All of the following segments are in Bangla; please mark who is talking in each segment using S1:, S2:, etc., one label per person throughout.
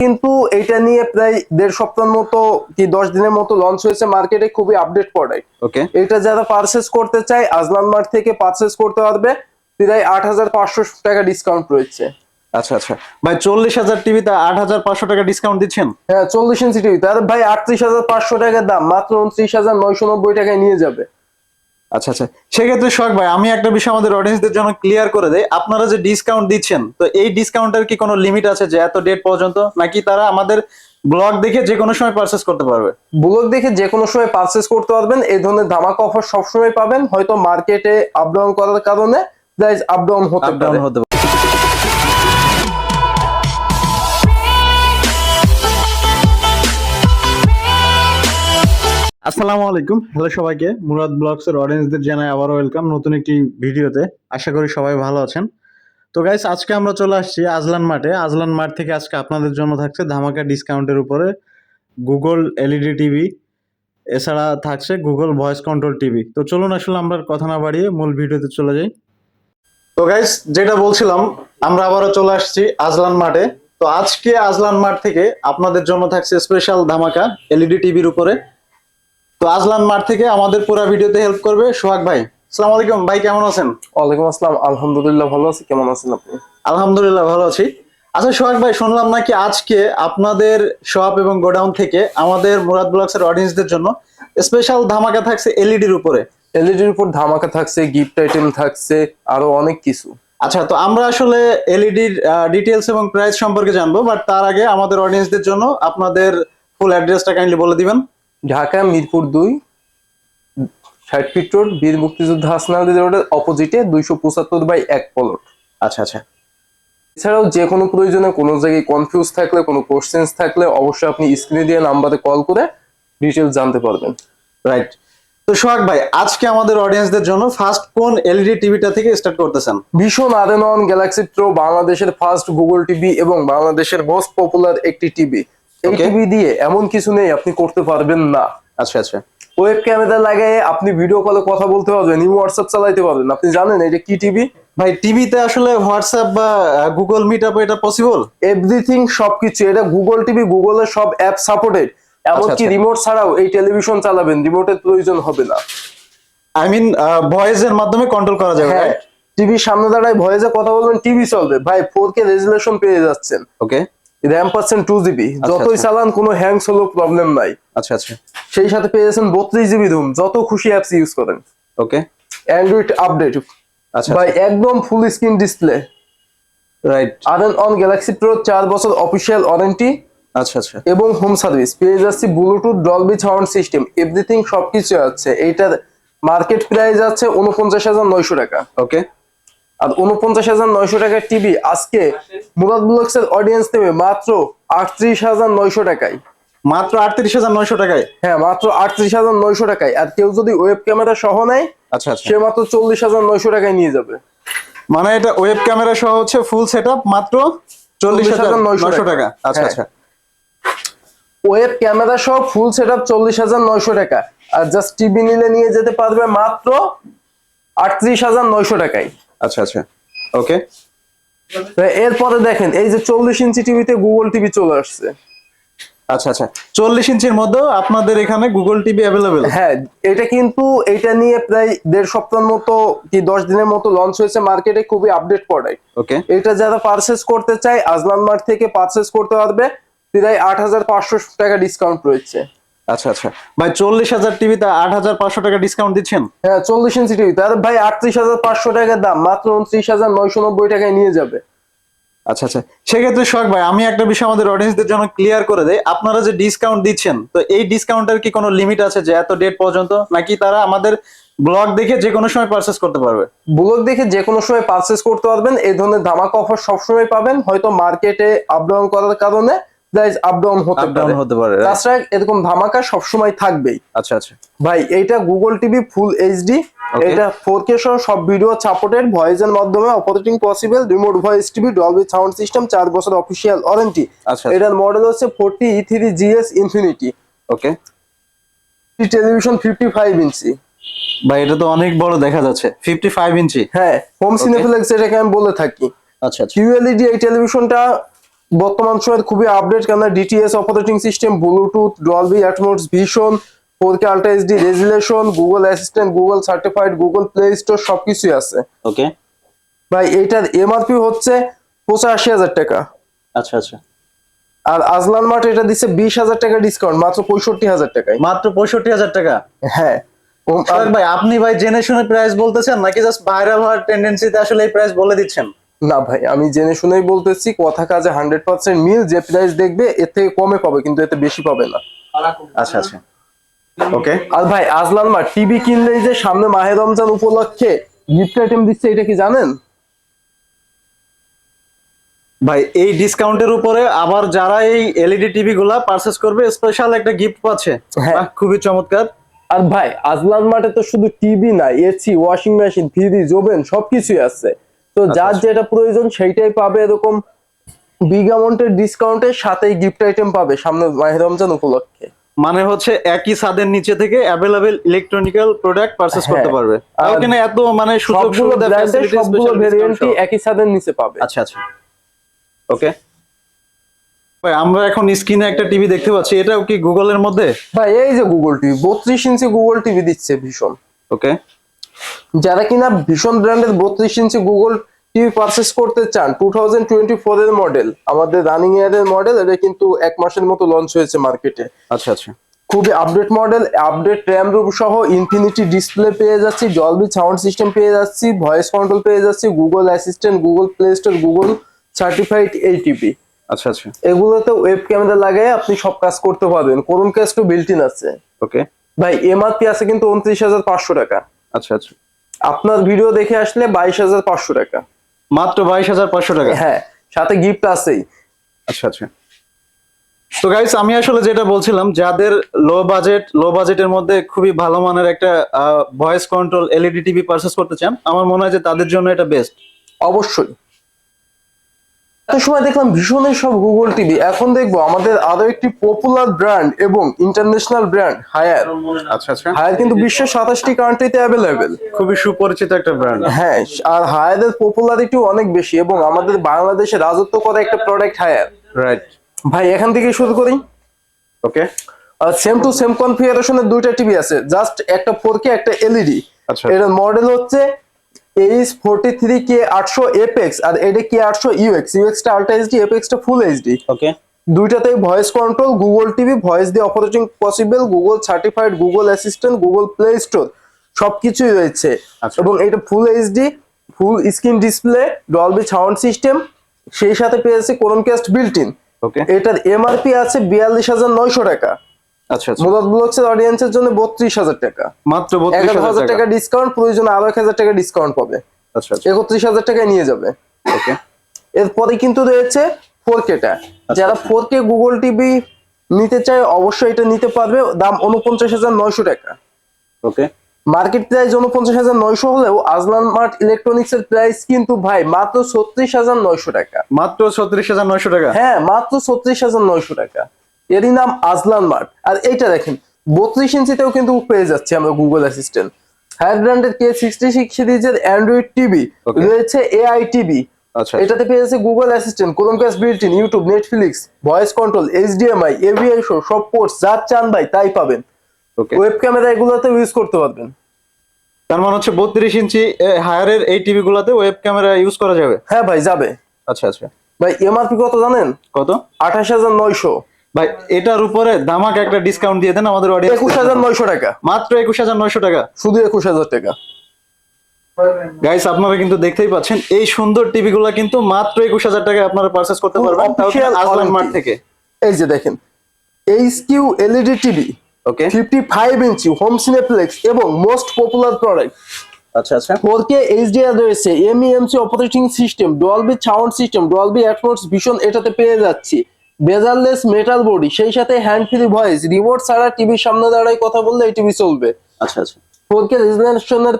S1: কিন্তু এটা নিয়ে প্রায় দেড় সপ্তাহের মতো কি দশ দিনের মতো লঞ্চ হয়েছে মার্কেটে খুবই আপডেট প্রোডাক্ট
S2: ওকে
S1: এটা যারা পারচেস করতে চায় আজলান মার্ট থেকে পারচেস করতে পারবে প্রায় আট হাজার পাঁচশো টাকা ডিসকাউন্ট রয়েছে।
S2: আচ্ছা আচ্ছা। ভাই চল্লিশ হাজার টিভিতে আট হাজার পাঁচশো টাকা ডিসকাউন্ট দিচ্ছেন?
S1: হ্যাঁ চল্লিশ ইঞ্চি টিভি তাহলে ভাই আটত্রিশ হাজার পাঁচশো টাকার দাম মাত্র উনত্রিশ হাজার নয়শো নব্বই টাকায় নিয়ে যাবে।
S2: আচ্ছা আচ্ছা। সেক্ষেত্রে শখ ভাই আমি একটা বিষয় আমাদের অডিয়েন্সদের জন্য ক্লিয়ার করে দেয় আপনারা যে ডিসকাউন্ট দিচ্ছেন তো এই ডিসকাউন্টের কি কোনো লিমিট আছে যে এত ডেট পর্যন্ত? নাকি তারা আমাদের ব্লগ দেখে যে কোনো সময় পারচেস করতে পারবে?
S1: ব্লগ দেখে যে কোনো সময় পারচেস করতে পারবেন। এই ধরনের ধামাকা অফার সবসময় পাবেন। হয়তো মার্কেটে আপডাউন করার কারণে প্রাইস আপডাউন হতে পারে।
S2: আসসালামু আলাইকুম। হ্যালো সবাইকে। মুরাদ ব্লগস এর অডিয়েন্সদের জানাই আবারও ওয়েলকাম নতুন একটি ভিডিওতে। আশা করি সবাই ভালো আছেন। তো গাইস আজকে আমরা চলে আসছি আজলান মাঠে। আজলান মাঠ থেকে আজকে আপনাদের জন্য থাকছে ধামাকা ডিসকাউন্টের উপরে গুগল এলইডি টিভি এছাড়া থাকছে গুগল ভয়েস কন্ট্রোল টিভি তো চলুন আসলে আমরা কথা না বাড়িয়ে মূল ভিডিওতে চলে যাই। তো গাইস যেটা বলছিলাম, আমরা আবারও চলে আসছি আজলান মাঠে। তো আজকে আজলান মাঠ থেকে আপনাদের জন্য থাকছে স্পেশাল ধামাকা এলইডি টিভির উপরে। তো আজলান মাঠ থেকে আমাদের পুরো ভিডিওতে হেল্প করবে সোহাগ ভাই। আসসালামু আলাইকুম ভাই কেমন আছেন?
S1: ওয়ালাইকুম আসসালাম আলহামদুলিল্লাহ ভালো আছি। কেমন আছেন আপনি?
S2: আলহামদুলিল্লাহ ভালো আছি। আচ্ছা সোহাগ ভাই শুনলাম নাকি আজকে আপনাদের শপ এবং গোডাউন থেকে আমাদের মুরাদ ব্লগস এর অডিয়েন্সদের জন্য স্পেশাল ধামাকা থাকছে এলইডি এলইডির উপরে।
S1: এলইডির উপর ধামাকা থাকছে গিফট আইটেম থাকছে আরও অনেক কিছু।
S2: আচ্ছা তো আমরা আসলে এলইডি এলইডির ডিটেলস এবং প্রাইস সম্পর্কে জানব বাট তার আগে আমাদের অডিয়েন্সদের জন্য আপনাদের ফুল অ্যাড্রেসটা কাইন্ডলি বলে দিবেন।
S1: ঢাকা মিরপুর দুই ষাট ফিট রোড বীর মুক্তিযুদ্ধ হাসনাল রোডের অপোজিটে দুইশো পঁচাত্তর বাই এক পলট
S2: আচ্ছা আচ্ছা।
S1: এছাড়াও যে কোনো প্রয়োজনে কোনো জায়গায় কনফিউজ থাকলে কোনো কোশ্চেন্স থাকলে অবশ্যই আপনি স্ক্রিনে দিয়ে নাম্বারে কল করে ডিটেলস জানতে পারবেন।
S2: রাইট তো সোহাগ ভাই আজকে আমাদের অডিয়েন্সদের জন্য ফার্স্ট কোন এলইডি টিভিটা থেকে স্টার্ট করতেছেন?
S1: ভীষণ আদেনন গ্যালাক্সি প্রো বাংলাদেশের ফার্স্ট গুগল টিভি এবং বাংলাদেশের মোস্ট পপুলার একটি টিভি এই টিভি দিয়ে এমন কিছু নেই আপনি করতে পারবেন না।
S2: আচ্ছা আচ্ছা।
S1: ওয়েব ক্যামেরা লাগিয়ে আপনি ভিডিও কলে কথা বলতে পারবেন ইউ হোয়াটসঅ্যাপ চালাইতে পারবেন। আপনি জানেন এটা কি টিভি?
S2: ভাই টিভিতে আসলে হোয়াটসঅ্যাপ বা গুগল মিট আপ এটা পসিবল
S1: এভরিথিং সবকিছু এটা গুগল টিভি গুগলের সব অ্যাপ সাপোর্টেড এমনকি
S2: আচ্ছা।
S1: রিমোট ছাড়াও এই টেলিভিশন চালাবেন রিমোটের প্রয়োজন হবে না।
S2: আই মিন ভয়েস এর মাধ্যমে কন্ট্রোল করা যাবে
S1: হ্যাঁ টিভির সামনে দাঁড়ায় ভয়েসে কথা বলবেন টিভি চলবে। ভাই ফোর কে রেজুলেশন পেয়ে যাচ্ছেন।
S2: ওকে
S1: র্যাম পাচ্ছেন টু জিবি যতই
S2: আচ্ছা।
S1: চালান কোনো হ্যাংস হলেও প্রবলেম নাই।
S2: আচ্ছা আচ্ছা।
S1: সেই সাথে পেয়ে যাচ্ছেন বত্রিশ জিবি ধুম যত খুশি অ্যাপস ইউজ করেন।
S2: ওকে
S1: অ্যান্ড্রয়েড আপডেট
S2: আচ্ছা
S1: ভাই একদম ফুল স্ক্রিন ডিসপ্লে
S2: রাইট
S1: আর অন গ্যালাক্সি প্রো চার বছর অফিসিয়াল ওয়ারেন্টি
S2: আচ্ছা আচ্ছা।
S1: এবং হোম সার্ভিস পেয়ে যাচ্ছি Bluetooth Dolby sound system everything সবকিছু আছে। এইটার মার্কেট প্রাইস আছে উনপঞ্চাশ হাজার নয়শো টাকা।
S2: ওকে
S1: আর উনপঞ্চাশ হাজার নয়শো টাকার টিভি আজকে মুরাদ ব্লগস অডিয়েন্স নেবে মাত্র আটত্রিশ হাজার নয়শো টাকায়।
S2: মাত্র আটত্রিশ হাজার নয়শো টাকায়?
S1: হ্যাঁ মাত্র আটত্রিশ হাজার নয়শো টাকায়। আর কেউ যদি ওয়েব ক্যামেরা সহ নেয়
S2: আচ্ছা আচ্ছা।
S1: সে মাত্র চল্লিশ হাজার নয়শো টাকায় নিয়ে যাবে।
S2: মানে এটা ওয়েব ক্যামেরা সহ হচ্ছে ফুল সেট আপ মাত্র চল্লিশ হাজার নয়শো টাকা। আচ্ছা
S1: হ্যাঁ।
S2: আচ্ছা।
S1: ওয়েব ক্যামেরা সহ ফুল সেট আপ চল্লিশ হাজার নয়শো টাকা। আর জাস্ট টিভি নিলে নিয়ে যেতে পারবে মাত্র আটত্রিশ হাজার নয়শো টাকায়।
S2: আচ্ছা আচ্ছা। ওকে
S1: এরপরে দেখেন এই যে চল্লিশ ইঞ্চি টিভিতে গুগল টিভি চলে আসছে।
S2: আচ্ছা আচ্ছা। চল্লিশ ইঞ্চির মধ্যেও আপনাদের এখানে গুগল টিভি অ্যাভেলেবেল
S1: হ্যাঁ এটা কিন্তু এটা নিয়ে প্রায় দেড় সপ্তাহের মতো কি দশ দিনের মতো লঞ্চ হয়েছে মার্কেটে খুবই আপডেট প্রোডাক্ট
S2: ওকে
S1: এটা যারা পারচেস করতে চায় আজলান মার্ট থেকে পারচেস করতে পারবে প্রায় আট হাজার পাঁচশো টাকা ডিসকাউন্ট রয়েছে।
S2: আচ্ছা আচ্ছা। ভাই চল্লিশ হাজার টিভিতে আট হাজার পাঁচশো টাকা ডিসকাউন্ট দিচ্ছেন?
S1: হ্যাঁ চল্লিশ ইঞ্চি টিভি তাহলে ভাই আটত্রিশ হাজার পাঁচশো টাকার দাম মাত্র উনত্রিশ হাজার নয়শো নব্বই টাকায় নিয়ে যাবে।
S2: আচ্ছা আচ্ছা। সেক্ষেত্রে শখ ভাই আমি একটা বিষয় আমাদের অডিয়েন্সদের জন্য ক্লিয়ার করে দেই। আপনারা যে ডিসকাউন্ট দিচ্ছেন তো এই ডিসকাউন্টের কি কোনো লিমিট আছে যে এত ডেট পর্যন্ত? নাকি তারা আমাদের ব্লগ দেখে যে কোনো সময় পারচেস করতে পারবে?
S1: ব্লগ দেখে যে কোনো সময় পারচেস করতে পারবেন। এই ধরনের ধামাকা অফার সবসময় পাবেন। হয়তো মার্কেটে আপ ডাউন করার কারণে। প্রাইস আপ ডাউন হতে পারে।
S2: হতে পারে?
S1: তাছাড়া এরকম ধামাকা সবসময় থাকবেই।
S2: আচ্ছা আচ্ছা।
S1: ভাই এইটা গুগল টিভি ফুল এইচডি এটা ফোর কে সহ সব ভিডিও সাপোর্টেড ভয়েস এর মাধ্যমে operating possible remote voice TV Dolby sound system চার বছর অফিসিয়াল ওয়ারেন্টি
S2: আচ্ছা
S1: এটার মডেল হচ্ছে forty E three GS infinity
S2: okay
S1: television fifty five inch
S2: ভাই এটা তো অনেক বড় দেখা যাচ্ছে। ফিফটি ফাইভ ইঞ্চি
S1: হ্যাঁ হোম সিনেপ্লেক্স এটাকে আমি বলে থাকি।
S2: আচ্ছা আচ্ছা।
S1: কিউএলইডি এই টেলিভিশনটা বর্তমান সময়ের খুবই আপডেট কেন DTS operating system Bluetooth Dolby Atmos vision four K ultra HD resolution Google assistant Google certified Google play store সবকিছুই আছে।
S2: ওকে
S1: ভাই এইটার এমআরপি হচ্ছে পঁচাশি হাজার টাকা।
S2: আচ্ছা আচ্ছা।
S1: আর আজলান মার্ট এটা দিচ্ছে বিশ হাজার টাকা ডিসকাউন্ট মাত্র পঁয়ষট্টি হাজার টাকায়।
S2: মাত্র পঁয়ষট্টি হাজার টাকা?
S1: হ্যাঁ।
S2: ভাই আপনি ভাই জেনে শুনে প্রাইস বলতেছেন নাকি জাস্ট ভাইরাল হওয়ার টেন্ডেন্সিতে আসলে এই প্রাইস বলে দিচ্ছেন?
S1: না ভাই আমি জেনে শুনেই বলতেছি কথা কাজে হান্ড্রেড পার্সেন্ট মিল যে প্রাইস দেখবে এর থেকে কমে পাবে কিন্তু এতে বেশি পাবে না।
S2: আচ্ছা আচ্ছা। ওকে
S1: আর ভাই আজলান মার্ট টিভি কিনলেই যে সামনে মাহে রমজান উপলক্ষে গিফট আইটেম দিচ্ছে এটা কি জানেন?
S2: ভাই এই ডিসকাউন্টের উপরে আবার যারা এই এলইডি টিভি গুলা পারচেস করবে স্পেশাল একটা গিফট পাচ্ছে।
S1: হ্যাঁ।
S2: খুবই চমৎকার।
S1: আর ভাই আজলান মাঠে তো শুধু টিভি না AC washing machine fridge oven সবকিছুই আছে। তো যার
S2: আচ্ছা।
S1: যেটা প্রয়োজন সেইটাই পাবে এরকম বিগ অ্যামাউন্টের ডিসকাউন্টের সাথেই গিফট আইটেম পাবে সামনে মাহে রমজান উপলক্ষে।
S2: মানে হচ্ছে একই ছাদের নিচে থেকে অ্যাভেলেবেল ইলেকট্রনিক্যাল প্রোডাক্ট পারচেস করতে। পারবে। কিনা এত মানে সুযোগ সুবিধা
S1: সবগুলো ভেরিয়েন্টই একই ছাদের নিচে পাবে।
S2: আচ্ছা আচ্ছা। ওকে ভাই আমরা এখন স্ক্রিনে একটা টিভি দেখতে পাচ্ছি। এটাও কি গুগলের মধ্যে?
S1: ভাই এই যে গুগল টিভি বত্রিশ ইঞ্চি গুগল টিভি দিচ্ছে ভীষণ।
S2: ওকে
S1: যারা কিনা ভীষণ ব্র্যান্ডের বত্রিশ ইঞ্চি গুগল টিভি পারচেস করতে চান টু থাউজেন্ড টোয়েন্টি ফোর এর মডেল আমাদের রানিং ইয়ার এর মডেল এটা কিন্তু এক মাসের মতো লঞ্চ হয়েছে মার্কেটে
S2: আচ্ছা আচ্ছা।
S1: খুবই update model update RAM ROM সহ ইনফিনিটি ডিসপ্লে পেয়ে যাচ্ছি জলবি সাউন্ড সিস্টেম পেয়ে যাচ্ছি ভয়েস কন্ট্রোল পেয়ে যাচ্ছি Google assistant Google play store Google certified এই টিভি
S2: আচ্ছা আচ্ছা।
S1: এগুলোতে ওয়েব ক্যামেরা লাগাই আপনি সব কাজ করতে পারবেন। করুন ক্যাশ তো বিল্ট ইন আছে।
S2: ওকে
S1: ভাই এমআরপি আছে কিন্তু উনত্রিশ হাজার পাঁচশো টাকা।
S2: আচ্ছা আচ্ছা।
S1: আপনার ভিডিও দেখে আসলে বাইশ হাজার পাঁচশো টাকা।
S2: মাত্র বাইশ হাজার পাঁচশো টাকা?
S1: হ্যাঁ সাথে গিফট আছেই।
S2: আচ্ছা আচ্ছা। তো গাইস আমি আসলে যেটা বলছিলাম যাদের লো বাজেট লো বাজেটের মধ্যে খুবই ভালো মানের একটা voice control LED TV purchase করতে চান আমার মনে হয় যে তাদের জন্য এটা বেস্ট
S1: অবশ্যই। সময় দেখলাম ভীষণই সব গুগল টিভি এখন দেখব আমাদের আরও একটি পপুলার ব্র্যান্ড এবং ইন্টারন্যাশনাল ব্র্যান্ড হায়ার
S2: আচ্ছা আচ্ছা।
S1: হায়ার কিন্তু বিশ্বের সাতাশটি কান্ট্রিতে অ্যাভেলেবেল
S2: খুবই সুপরিচিত একটা ব্র্যান্ড
S1: হ্যাঁ আর হায়ারের পপুলারিটি অনেক বেশি এবং আমাদের বাংলাদেশে রাজত্ব করা একটা প্রোডাক্ট হায়ার
S2: রাইট
S1: ভাই এখান থেকে শুরু করি।
S2: ওকে
S1: সেম টু সেম কনফিগারেশনের দুইটা টিভি আছে। জাস্ট একটা ফোর কে একটা এলইডি
S2: আচ্ছা।
S1: এর মডেল হচ্ছে এইচ ফোরটি থ্রি কে আটশো এপেক্স আর এটা কে আটশো ইউএক্স ইউএক্স টা আল্ট্রা এইচডি এপেক্স টা full HD
S2: okay
S1: দুইটাতেই voice control Google TV voice দিয়ে operating possible Google certified Google assistant Google play store সবকিছুই রয়েছে।
S2: আচ্ছা।
S1: এবং এটা full HD full screen display Dolby sound system সেই সাথে পেয়েছে কোরমকাস্ট বিল্ট ইন
S2: ওকে
S1: এটার এমআরপি আছে বিয়াল্লিশ হাজার নয়শো টাকা।
S2: আচ্ছা আচ্ছা।
S1: ব্লগসের অডিয়েন্সের জন্য বত্রিশ হাজার টাকা।
S2: মাত্র বত্রিশ
S1: হাজার টাকা। ডিসকাউন্ট প্রয়োজনে আরও এক হাজার টাকা ডিসকাউন্ট পাবে।
S2: আচ্ছা আচ্ছা।
S1: একত্রিশ হাজার টাকায় নিয়ে যাবে।
S2: ওকে।
S1: এরপরে কিন্তু রয়েছে ফোর কেটা যারা ফোর কে গুগল টিভি নিতে চায় অবশ্যই এটা নিতে পারবে। দাম উনপঞ্চাশ হাজার নয়শো টাকা।
S2: ওকে।
S1: মার্কেট প্রাইস উনপঞ্চাশ হাজার নয়শো হলেও আজলান মার্ট ইলেকট্রনিক্স এর প্রাইস কিন্তু ভাই মাত্র ছত্রিশ হাজার নয়শো টাকা।
S2: মাত্র ছত্রিশ হাজার নয়শো টাকা?
S1: হ্যাঁ মাত্র ছত্রিশ হাজার নয়শো টাকা। এরই নাম আজলান মার্ট আর এইটা দেখেন বত্রিশ ইঞ্চিতেও কিন্তু পেয়ে যাচ্ছে আমরা গুগল অ্যাসিস্ট্যান্ট হায়ার ব্র্যান্ডের কে সিক্সটি সিক্স সিরিজের অ্যান্ড্রয়েড টিভি. রয়েছে এআই টিভি
S2: আচ্ছা।
S1: এটাতে পেয়ে যাচ্ছে Google assistant Chromecast built in YouTube Netflix voice control HDMI AVI show সব পোর্টস যা চান ভাই তাই পাবেন।
S2: ওকে
S1: ওয়েব ক্যামেরা এগুলোতে ইউজ করতে পারবেন।
S2: তার মানে হচ্ছে বত্রিশ ইঞ্চি হায়ারের এই টিভি গুলাতে ওয়েব ক্যামেরা ইউজ করা যাবে?
S1: হ্যাঁ ভাই যাবে।
S2: আচ্ছা আচ্ছা।
S1: ভাই এমআরপি কত জানেন?
S2: কত?
S1: আঠাশ হাজার নয়শো।
S2: ভাই এটার উপরে দামাক একটা ডিসকাউন্ট দিয়ে দেন আমাদের
S1: একুশ
S2: অডিয়েন্স
S1: হাজার নয়শো টাকা।
S2: মাত্র একুশ হাজার নয়শো টাকা।
S1: শুধু একুশ হাজার টাকা।
S2: গাইস আপনারা কিন্তু দেখতেই পাচ্ছেন এই সুন্দর টিভি গুলা কিন্তু মাত্র একুশ হাজার টাকায় আপনারা পারচেস করতে পারবেন।
S1: official
S2: মার্ট থেকে।
S1: এই যে দেখেন H Q LED TV
S2: okay
S1: fifty five inch home cineplex এবং মোস্ট পপুলার প্রোডাক্ট
S2: আচ্ছা আচ্ছা।
S1: ফোর কে এইচডিআর রয়েছে MEMC operating system Dolby sound system Dolby Atmos Vision এটাতে পেয়ে যাচ্ছি। বেজারলেস মেটাল বডি সেই সাথে হ্যান্ড ফ্রি ভয়েস রিমোট ছাড়া টিভির সামনে দাঁড়ায় কথা বললে এই টিভি চলবে।
S2: আচ্ছা আচ্ছা।
S1: ফোর কে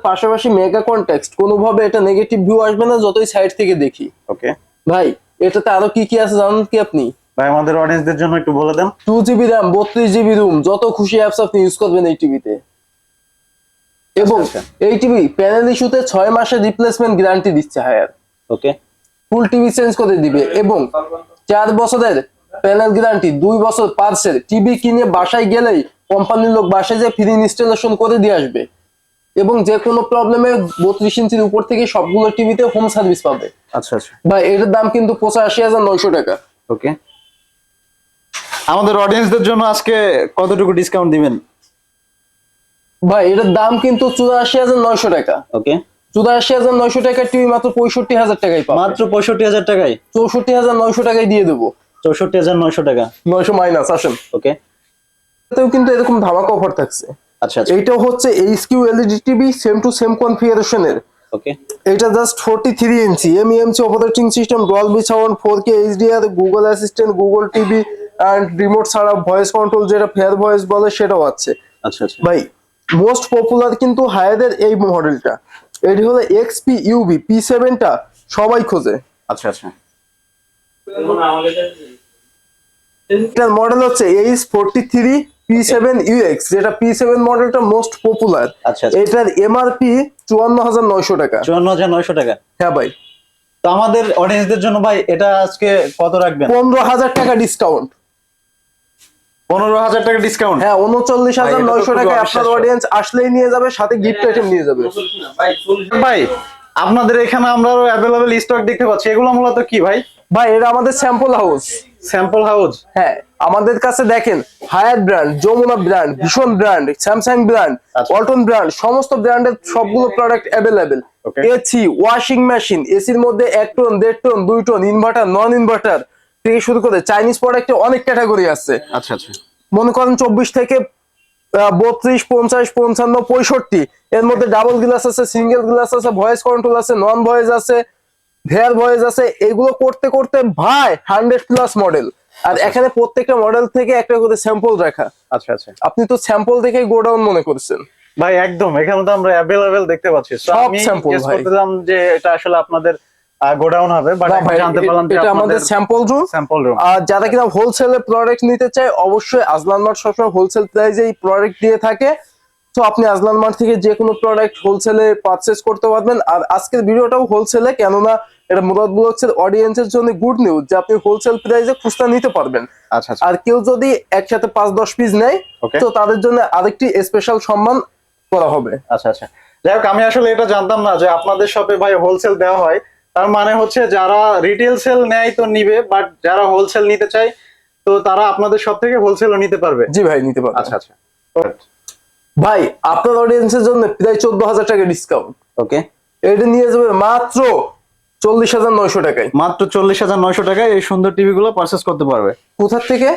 S1: পাশাপাশি মেগা কনটেক্সট কোনোভাবে এটা নেগেটিভ ভিউ আসবে না যতই সাইড থেকে দেখি।
S2: ওকে
S1: ভাই এটাতে আরও কি কি আছে জানেন কি আপনি?
S2: ভাই আমাদের অডিয়েন্সদের জন্য একটু বলে দেন।
S1: টু জিবি র্যাম বত্রিশ জিবি রুম যত খুশি অ্যাপস আপনি ইউজ করবেন এই টিভিতে এবং
S2: আচ্ছা।
S1: এই টিভি প্যানেল ইস্যুতে ছয় মাসের রিপ্লেসমেন্ট গ্যারান্টি দিচ্ছে Haier
S2: okay
S1: full TV change করে দিবে। এবং চার বছরের প্যানেল গ্যারান্টি দুই বছর পার্সেল। টিভি কিনে বাসায় গেলেই কোম্পানির লোক বাসায় যে ফ্রি ইনস্টলেশন করে দিয়ে আসবে। এবং যে কোনো প্রবলেমে বত্রিশ ইঞ্চির উপর থেকে সবগুলো টিভিতে হোম সার্ভিস পাবে।
S2: আচ্ছা আচ্ছা।
S1: ভাই এটার দাম কিন্তু পঁচাশি হাজার নয়শো টাকা।
S2: ওকে। আমাদের অডিয়েন্সদের জন্য আজকে কতটুকু ডিসকাউন্ট দিবেন?
S1: ভাই এটার দাম কিন্তু চুরাশি হাজার নয়শো টাকা।
S2: ওকে।
S1: চুরাশি হাজার নয়শো টাকার টিভি মাত্র পঁয়ষট্টি হাজার টাকায়
S2: মাত্র পঁয়ষট্টি হাজার টাকায়?
S1: চৌষট্টি হাজার নয়শো টাকায় দিয়ে দেবো।
S2: চৌষট্টি হাজার নয়শো টাকা।
S1: নয়শো মাইনাস আসেন।
S2: ওকে
S1: এতেও কিন্তু এরকম ধামাকা অফার থাকছে।
S2: আচ্ছা আচ্ছা।
S1: এইটাও হচ্ছে H Q LED TV same to same কনফিগারেশনের
S2: okay
S1: এটা just forty three inch M MEMC operating system Dolby sound four K HDR Google assistant Google TV and remote ছাড়া ভয়েস কন্ট্রোল যেটা ফেয়ার ভয়েস বলে সেটাও আছে।
S2: আচ্ছা আচ্ছা।
S1: ভাই মোস্ট পপুলার কিন্তু হায়াদের এই মডেলটা এটি হলো এক্সপি ইউবি পি সেভেনটা সবাই খোঁজে।
S2: আচ্ছা আচ্ছা।
S1: এটার মডেল হচ্ছে H forty three P seven UX যেটা পি সেভেন মডেলটা মোস্ট পপুলার
S2: আচ্ছা।
S1: এটার এমআরপি চুয়ান্ন হাজার নয়শো টাকা।
S2: চুয়ান্ন হাজার নয়শো টাকা?
S1: হ্যাঁ ভাই।
S2: তো আমাদের অডিয়েন্সদের জন্য ভাই এটা আজকে কত রাখবেন?
S1: পনেরো হাজার টাকা ডিসকাউন্ট
S2: পনেরো হাজার টাকা ডিসকাউন্ট
S1: হ্যাঁ উনচল্লিশ হাজার নয়শো টাকায় আপনার অডিয়েন্স আসলেই নিয়ে যাবে সাথে গিফট আইটেম নিয়ে যাবে।
S2: ভাই আপনাদের এখানে আমরা অ্যাভেলেবেল স্টক দেখতে পাচ্ছি। এগুলো মূলত কি ভাই?
S1: ভাই এটা আমাদের স্যাম্পল হাউস
S2: স্যাম্পল হাউস
S1: হ্যাঁ আমাদের কাছে দেখেন Haier brand Jamuna brand Vision brand Samsung brand. Walton brand সমস্ত ব্র্যান্ডের সবগুলো product available AC washing machine এসির মধ্যে এক টন দেড় টন দুই টন ইনভার্টার নন ইনভার্টার থেকে শুরু করে চাইনিজ প্রোডাক্টে অনেক ক্যাটাগরি আছে।
S2: আচ্ছা আচ্ছা।
S1: মনে করেন চব্বিশ থেকে বত্রিশ পঞ্চাশ পঞ্চান্ন পঁয়ষট্টি এর মধ্যে ডাবল গ্লাস আছে সিঙ্গেল গ্লাস আছে ভয়েস কন্ট্রোল আছে নন ভয়েস আছে ভেয়ার ভয়েস আছে এগুলো করতে করতে ভাই হান্ড্রেড প্লাস মডেল আর এখানে প্রত্যেকটা মডেল থেকে একটা করে স্যাম্পল রাখা
S2: আচ্ছা আচ্ছা।
S1: আপনি তো স্যাম্পল দেখেই গোডাউন মনে করছেন।
S2: ভাই একদম। এখানে তো আমরা অ্যাভেলেবেল দেখতে পাচ্ছি।
S1: সব
S2: guess
S1: ভাই।
S2: করতেছিলাম যে এটা আসলে আপনাদের গোডাউন হবে বাট জানতে পারলাম যে
S1: এটা আমাদের স্যাম্পল রুম
S2: স্যাম্পল রুম
S1: আর যারা কিনা হোলসেলে প্রোডাক্ট নিতে চায় অবশ্যই আজলান মার্ট সবসময় হোলসেল প্রাইসে এই প্রোডাক্ট দিয়ে থাকে। তো আপনি আজলান মার্ট থেকে যে কোনো প্রোডাক্ট হোলসেলে পারচেস করতে পারবেন। আর আজকের ভিডিওটাও হোলসেলে কেননা এটা মুরাদ ব্লগসের অডিয়েন্সের জন্য গুড নিউজ যে আপনি হোলসেল প্রাইসে খুচরা নিতে পারবেন।
S2: আচ্ছা আচ্ছা।
S1: আর কেউ যদি একসাথে পাঁচ দশ পিস নেয় তো তাদের জন্য আরেকটি স্পেশাল সম্মান করা হবে।
S2: আচ্ছা আচ্ছা। যাই হোক আমি আসলে এটা জানতাম না যে আপনাদের শপে ভাই হোলসেল দেওয়া হয়। তার মানে হচ্ছে যারা রিটেল সেল নেয় তো নিবে বাট যারা হোলসেল নিতে চায় তো তারা আপনাদের সব থেকে হোলসেলও নিতে পারবে।
S1: জি ভাই নিতে পারবে।
S2: আচ্ছা আচ্ছা।
S1: ভাই আপনার অডিয়েন্সের জন্য প্রায় চোদ্দ হাজার টাকা ডিসকাউন্ট
S2: ওকে
S1: এটা নিয়ে যাবে মাত্র চল্লিশ হাজার নয়শো টাকায়।
S2: মাত্র চল্লিশ হাজার নয়শো টাকায় এই সুন্দর টিভি গুলো পারচেস করতে পারবে।
S1: কোথার থেকে?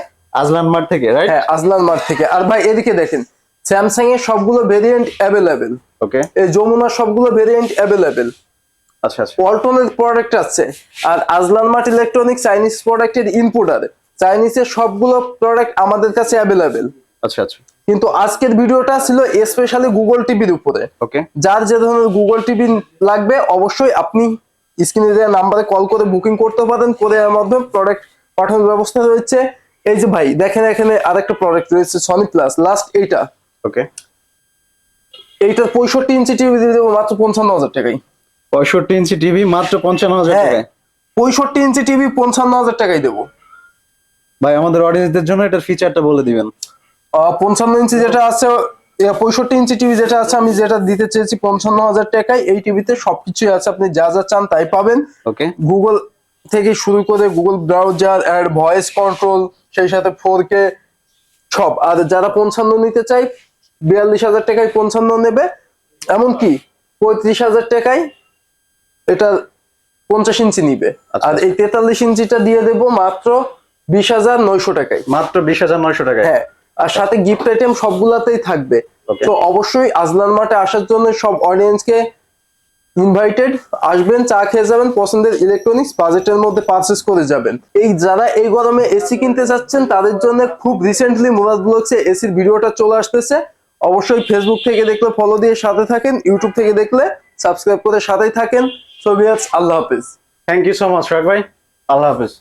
S2: আজলান মার্ট থেকে রাইট
S1: হ্যাঁ আজলান মার্ট থেকে। আর ভাই এদিকে দেখেন স্যামসাং এর সবগুলো ভেরিয়েন্ট অ্যাভেলেবেল
S2: ওকে
S1: এই যমুনার সবগুলো ভেরিয়েন্ট অ্যাভেলেবেল
S2: আচ্ছা আচ্ছা।
S1: ওয়ালটনের প্রোডাক্ট আছে আর আজলান মার্ট ইলেকট্রনিক চাইনিজ প্রোডাক্টের ইনপুটার চাইনিজের সবগুলো প্রোডাক্ট আমাদের কাছে অ্যাভেলেবেল
S2: আচ্ছা আচ্ছা।
S1: কিন্তু আজকের ভিডিওটা ছিল স্পেশালি গুগল টিভির উপরে।
S2: ওকে
S1: যার যে ধরনের গুগল টিভি লাগবে অবশ্যই আপনি স্ক্রিনে দেওয়া নাম্বারে কল করে বুকিং করতে পারেন করে এর মাধ্যমে প্রোডাক্ট পাঠানোর ব্যবস্থা রয়েছে। এই যে ভাই দেখেন এখানে আরেকটা প্রোডাক্ট রয়েছে সনি প্লাস লাস্ট এইটা।
S2: ওকে
S1: এইটার পঁয়ষট্টি ইঞ্চি টিভি দিয়ে দেবো মাত্র পঞ্চান্ন হাজার টাকায়।
S2: পঁয়ষট্টি ইঞ্চি টিভি মাত্র পঞ্চান্ন হাজার
S1: হ্যাঁ
S2: টাকায়?
S1: পঁয়ষট্টি ইঞ্চি টিভি পঞ্চান্ন হাজার টাকায় দেবো।
S2: ভাই আমাদের অডিয়েন্সদের জন্য এটার ফিচারটা বলে দিবেন।
S1: পঞ্চান্ন ইঞ্চি যেটা আছে পঁয়ষট্টি ইঞ্চি টিভি যেটা আছে আমি যেটা দিতে চেয়েছি পঞ্চান্ন হাজার টাকায় এই টিভিতে সবকিছুই আছে আপনি যা যা চান তাই পাবেন।
S2: ওকে
S1: গুগল থেকে শুরু করে Google browser add voice control সেই সাথে ফোর কে সব। আর যারা পঞ্চান্ন নিতে চাই বিয়াল্লিশ হাজার টাকায় পঞ্চান্ন নেবে। এমনকি পঁয়ত্রিশ হাজার টাকায় এটা পঞ্চাশ ইঞ্চি নিবে।
S2: আচ্ছা।
S1: আর এই তেতাল্লিশ ইঞ্চিটা দিয়ে দেবো মাত্র বিশ হাজার নয়শো টাকায়।
S2: মাত্র বিশ হাজার নয়শো টাকায়?
S1: হ্যাঁ। আর সাথে গিফট আইটেম সবগুলাতেই থাকবে। তো অবশ্যই আজলান মাঠে আসার জন্য সব অডিয়েন্সকে ইনভাইটেড আসবেন চা খেয়ে যাবেন পছন্দের ইলেকট্রনিক্স বাজেটের মধ্যে পারচেস করে যাবেন। এই যারা এই গরমে এসি কিনতে চাচ্ছেন তাদের জন্য খুব রিসেন্টলি মুরাদ ব্লগসে এসির ভিডিওটা চলে আসতেছে। অবশ্যই ফেসবুক থেকে দেখলে ফলো দিয়ে সাথে থাকেন ইউটিউব থেকে দেখলে সাবস্ক্রাইব করে সাথেই থাকেন। সো ভিউয়ার্স আল্লাহ হাফেজ।
S2: Thank you so much Sohag ভাই। আল্লাহ হাফিজ।